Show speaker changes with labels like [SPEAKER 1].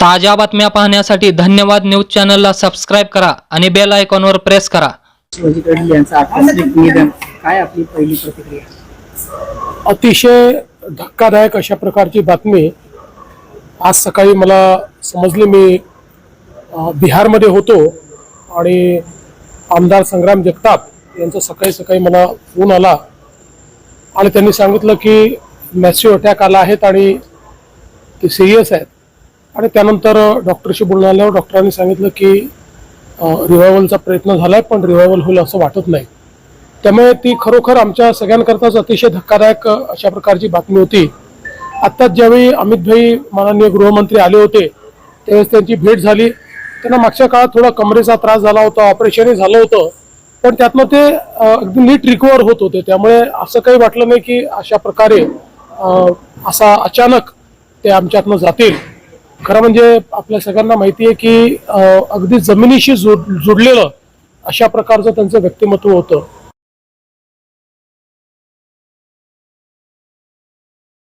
[SPEAKER 1] ताज्या बातम्या पाहण्यासाठी धन्यवाद न्यूज चॅनलला सबस्क्राईब करा आणि बेल आयकॉनवर प्रेस करा.
[SPEAKER 2] शिवाजी कडली यांचं आकस्मिक निधन काय आपली पहिली प्रतिक्रिया
[SPEAKER 3] अतिशय धक्कादायक अशा प्रकारची बातमी आज सकाळी मला समजली. मी अ, बिहारमध्ये होतो आणि आमदार संग्राम जगताप यांचा सकाळी सकाळी मला फोन आला आणि त्यांनी सांगितलं की मॅसिव अटॅक आला आहेत आणि ते सिरियस आहेत. आणि त्यानंतर डॉक्टरशी बोलणं आल्यावर डॉक्टरांनी सांगितलं की रिव्हायवलचा प्रयत्न झाला आहे पण रिव्हायवल होईल असं वाटत नाही. त्यामुळे ती खरोखर आमच्या सगळ्यांकरताच अतिशय धक्कादायक अशा प्रकारची बातमी होती. आत्ताच ज्यावेळी अमितभाई माननीय गृहमंत्री आले होते त्यावेळेस त्यांची भेट झाली. त्यांना मागच्या काळात थोडा कमरेचा त्रास झाला होता ऑपरेशनही झालं होतं. पण त्यातनं ते अगदी नीट रिकवर होत होते. त्यामुळे असं काही वाटलं नाही की अशा प्रकारे असा अचानक ते आमच्यातनं जातील. खरं म्हणजे आपल्या सगळ्यांना माहिती आहे की अगदी जमिनीशी जोड जुडलेलं अशा प्रकारचं त्यांचं व्यक्तिमत्व होतं.